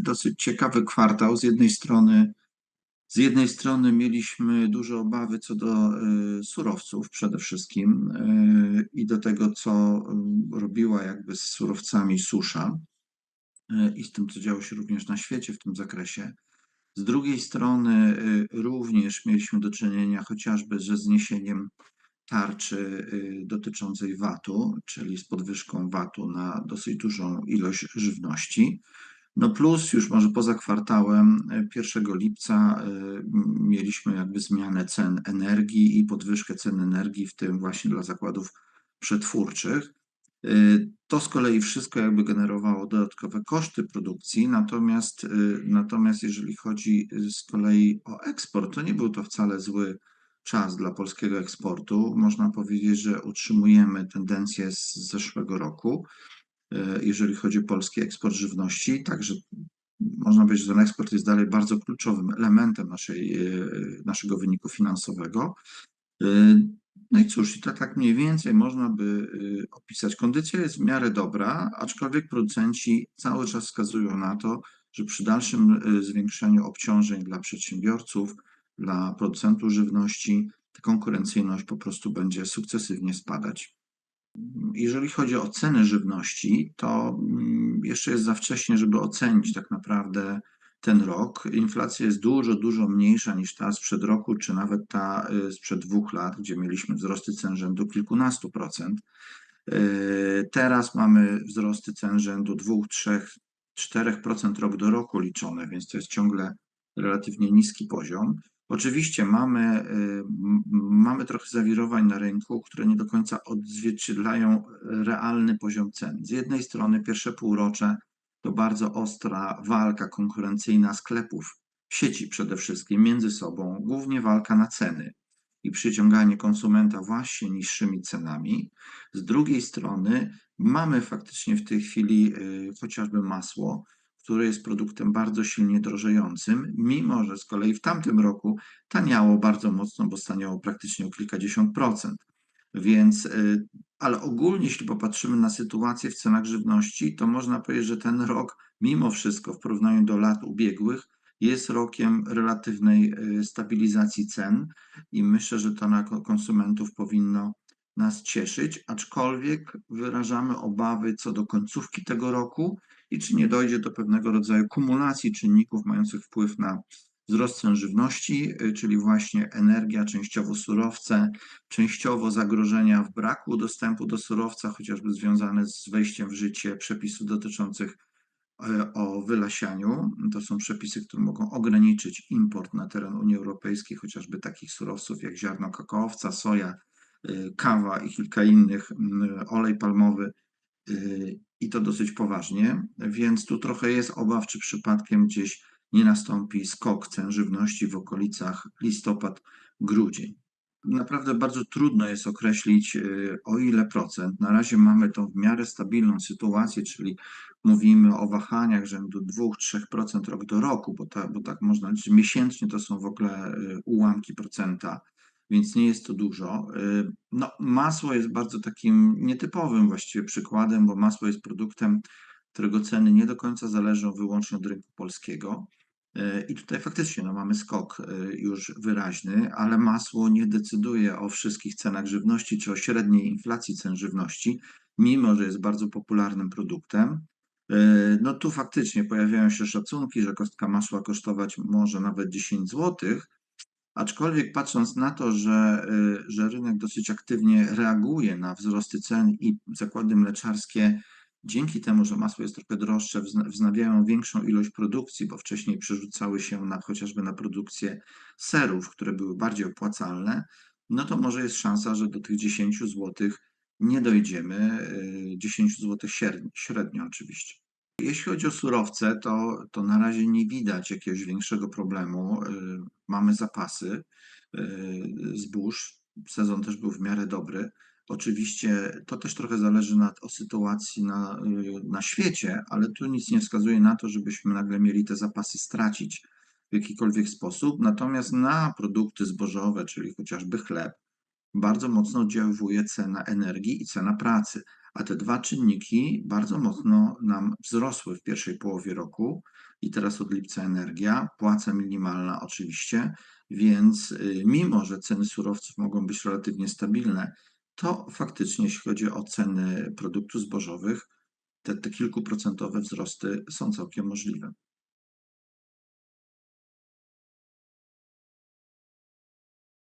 dosyć ciekawy kwartał. Z jednej strony, z jednej strony mieliśmy duże obawy co do y, surowców przede wszystkim y, i do tego, co y, robiła jakby z surowcami susza i z tym, co działo się również na świecie w tym zakresie. Z drugiej strony również mieliśmy do czynienia chociażby ze zniesieniem tarczy dotyczącej VAT-u, czyli z podwyżką VAT-u na dosyć dużą ilość żywności. No plus już może poza kwartałem y, 1 lipca y, m, mieliśmy jakby zmianę cen energii i podwyżkę cen energii, w tym właśnie dla zakładów przetwórczych. Y, To z kolei wszystko jakby generowało dodatkowe koszty produkcji, natomiast, natomiast jeżeli chodzi z kolei o eksport, to nie był to wcale zły czas dla polskiego eksportu. Można powiedzieć, że utrzymujemy tendencję z zeszłego roku, jeżeli chodzi o polski eksport żywności, także można powiedzieć, że ten eksport jest dalej bardzo kluczowym elementem naszej, y, naszego wyniku finansowego. Y, no i cóż, i to tak mniej więcej można by opisać. Kondycja jest w miarę dobra, aczkolwiek producenci cały czas wskazują na to, że przy dalszym zwiększeniu obciążeń dla przedsiębiorców, dla producentów żywności, ta konkurencyjność po prostu będzie sukcesywnie spadać. Jeżeli chodzi o ceny żywności, to mm, jeszcze jest za wcześnie, żeby ocenić tak naprawdę ten rok. Inflacja jest dużo, dużo mniejsza niż ta sprzed roku, czy nawet ta y, sprzed dwóch lat, gdzie mieliśmy wzrosty cen rzędu kilkunastu procent. Y, Teraz mamy wzrosty cen rzędu 2, 3, 4% rok do roku liczone, więc to jest ciągle relatywnie niski poziom. Oczywiście mamy, y, mamy trochę zawirowań na rynku, które nie do końca odzwierciedlają realny poziom cen. Z jednej strony pierwsze półrocze to bardzo ostra walka konkurencyjna sklepów, sieci przede wszystkim między sobą, głównie walka na ceny i przyciąganie konsumenta właśnie niższymi cenami. Z drugiej strony mamy faktycznie w tej chwili y, chociażby masło, które jest produktem bardzo silnie drożejącym, mimo że z kolei w tamtym roku taniało bardzo mocno, bo staniało praktycznie o kilkadziesiąt procent. Więc, y, ale ogólnie, jeśli popatrzymy na sytuację w cenach żywności, to można powiedzieć, że ten rok, mimo wszystko, w porównaniu do lat ubiegłych, jest rokiem relatywnej y, stabilizacji cen i myślę, że to na ko- konsumentów powinno nas cieszyć, aczkolwiek wyrażamy obawy co do końcówki tego roku i czy nie dojdzie do pewnego rodzaju kumulacji czynników mających wpływ na wzrost cen żywności, y, czyli właśnie energia, częściowo surowce, częściowo zagrożenia w braku dostępu do surowca, chociażby związane z wejściem w życie przepisów dotyczących e, o wylasianiu. To są przepisy, które mogą ograniczyć import na teren Unii Europejskiej, chociażby takich surowców jak ziarno kakaowca, soja, y, kawa i kilka innych, mm, olej palmowy y, i to dosyć poważnie, więc tu trochę jest obaw, czy przypadkiem gdzieś nie nastąpi skok cen żywności w okolicach listopad-grudzień. Naprawdę bardzo trudno jest określić, y, o ile procent. Na razie mamy tą w miarę stabilną sytuację, czyli mówimy o wahaniach rzędu 2-3% rok do roku, bo, ta, bo tak można liczyć. Miesięcznie to są w ogóle y, ułamki procenta, więc nie jest to dużo. Y, No, masło jest bardzo takim nietypowym właściwie przykładem, bo masło jest produktem, którego ceny nie do końca zależą wyłącznie od rynku polskiego. Y, I tutaj faktycznie no, mamy skok y, już wyraźny, ale masło nie decyduje o wszystkich cenach żywności czy o średniej inflacji cen żywności, mimo że jest bardzo popularnym produktem. No tu faktycznie pojawiają się szacunki, że kostka masła kosztować może nawet 10 złotych, Aczkolwiek patrząc na to, że, y, że rynek dosyć aktywnie reaguje na wzrosty cen i zakłady mleczarskie, dzięki temu, że masło jest trochę droższe, wzna- wznawiają większą ilość produkcji, bo wcześniej przerzucały się na chociażby na produkcję serów, które były bardziej opłacalne, no to może jest szansa, że do tych 10 zł nie dojdziemy, y, 10 zł średnio, średnio oczywiście. Jeśli chodzi o surowce, to, to na razie nie widać jakiegoś większego problemu. Y, Mamy zapasy y, zbóż. Sezon też był w miarę dobry. Oczywiście to też trochę zależy na, o sytuacji na, y, na świecie, ale tu nic nie wskazuje na to, żebyśmy nagle mieli te zapasy stracić w jakikolwiek sposób. Natomiast na produkty zbożowe, czyli chociażby chleb, bardzo mocno oddziaływuje cena energii i cena pracy, a te dwa czynniki bardzo mocno nam wzrosły w pierwszej połowie roku i teraz od lipca energia, płaca minimalna oczywiście, więc y, mimo, że ceny surowców mogą być relatywnie stabilne, to faktycznie, jeśli chodzi o ceny produktów zbożowych, te, te kilkuprocentowe wzrosty są całkiem możliwe.